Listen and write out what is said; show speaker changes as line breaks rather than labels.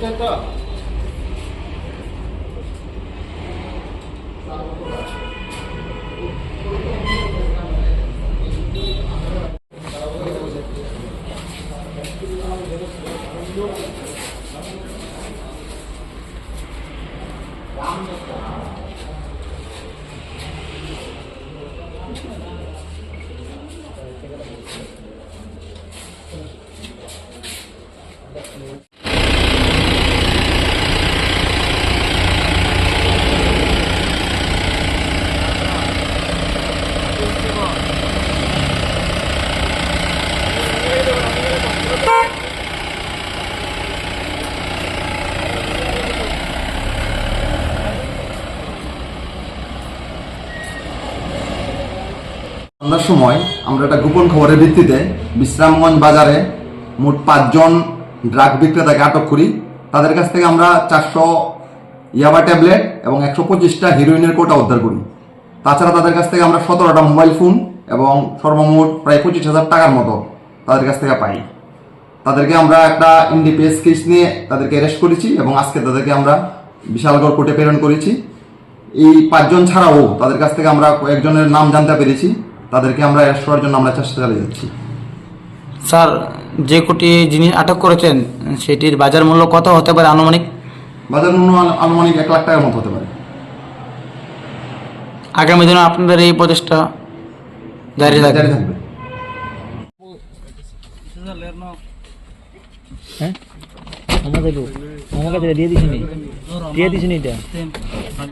됐다. Thank you. সন্ধ্যার সময় আমরা একটা গোপন খবরের ভিত্তিতে বিশ্রামগঞ্জ বাজারে মোট পাঁচজন ড্রাগ বিক্রেতাকে আটক করি। তাদের কাছ থেকে আমরা চারশো ইয়াবা ট্যাবলেট এবং একশো পঁচিশটা হিরোইনের কোটা উদ্ধার করি। তাছাড়া তাদের কাছ থেকে আমরা সতেরোটা মোবাইল ফোন এবং সর্বমোট প্রায় পঁচিশ হাজার টাকার মতো তাদের কাছ থেকে পাই। তাদেরকে আমরা একটা ইন্ডিপিএস কেস নিয়ে তাদেরকে অ্যারেস্ট করেছি এবং আজকে তাদেরকে আমরা বিশালগড় কোর্টে প্রেরণ করেছি। এই পাঁচজন ছাড়াও তাদের কাছ থেকে আমরা কয়েকজনের নাম জানতে পেরেছি। তাদেরকে আমরা অ্যারেস্ট করার জন্য আমরা চেষ্টা চালিয়ে যাচ্ছি।
স্যার যে কোটি জিনিস আটক করেছেন সেটির বাজার মূল্য কত হতে পারে আনুমানিক?
বাজার মূল্য আনুমানিক এক লাখ টাকার মতো হতে পারে।
আগামী দিনে আপনাদের এই প্রচেষ্টা জারি থাকবে?
থাকবে।
আমাদের দিয়ে দিস নি দিয়ে দিস নি এটা।